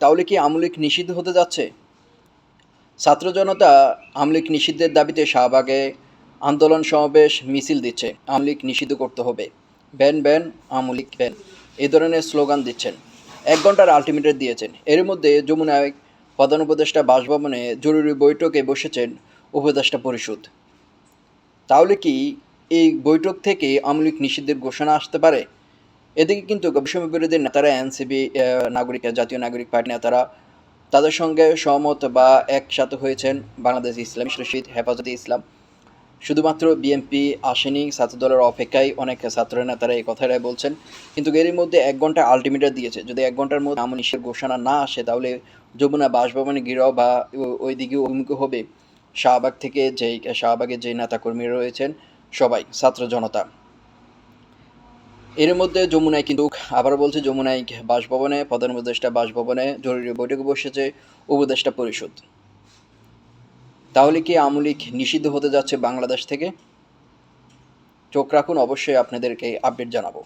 তাহলে কি আমলিক নিষিদ্ধ হতে যাচ্ছে? ছাত্র জনতা আমলিক নিষিদ্ধের দাবিতে শাহবাগে আন্দোলন সমাবেশ মিছিল দিচ্ছে। আমলিক নিষিদ্ধ করতে হবে। ব্যান ব্যান আমলিক ব্যান। এ ধরনের স্লোগান দিচ্ছেন। এক ঘণ্টার আলটিমেটার দিয়েছেন। এর মধ্যে যমুনায় প্রধান উপদেষ্টা বাসভবনে জরুরি বৈঠকে বসেছেন উপদেষ্টা পরিষদ। তাহলে কি এই বৈঠক থেকে আমলিক নিষিদ্ধের ঘোষণা আসতে পারে? এদিকে কিন্তু গবেষণা বিরোধী নেতারা এনসিবি নাগরিক জাতীয় নাগরিক পার্টি নেতারা তাদের সঙ্গে সহমত বা একসাথে হয়েছেন বাংলাদেশ ইসলামী শহীদ হেফাজতে ইসলাম। শুধুমাত্র বিএনপি আসেনি ছাত্র দলের অপেক্ষায় অনেক ছাত্র নেতারা এই কথাটাই বলছেন। কিন্তু এরই মধ্যে এক ঘণ্টা আলটিমেটার দিয়েছে। যদি এক ঘণ্টার মধ্যে আমন নিষেধ ঘোষণা না আসে, তাহলে যমুনা বাসভবনে গিরাও বা ও- ওইদিকে অভিমুখী হবে। শাহবাগ থেকে যেই, শাহবাগের যে নেতাকর্মীরা রয়েছেন সবাই, ছাত্র জনতা। এর মধ্যে যমুনায় কিন্তু আবার বলছে যমুনায় বাসভবনে, প্রধান উপদেষ্টা বাসভবনে জরুরি বৈঠকে বসেছে উপদেষ্টা পরিষদ। তাহলে কি আমলিক নিষিদ্ধ হতে যাচ্ছে বাংলাদেশ থেকে? চোখ রাখুন, অবশ্যই আপনাদেরকে আপডেট জানাব।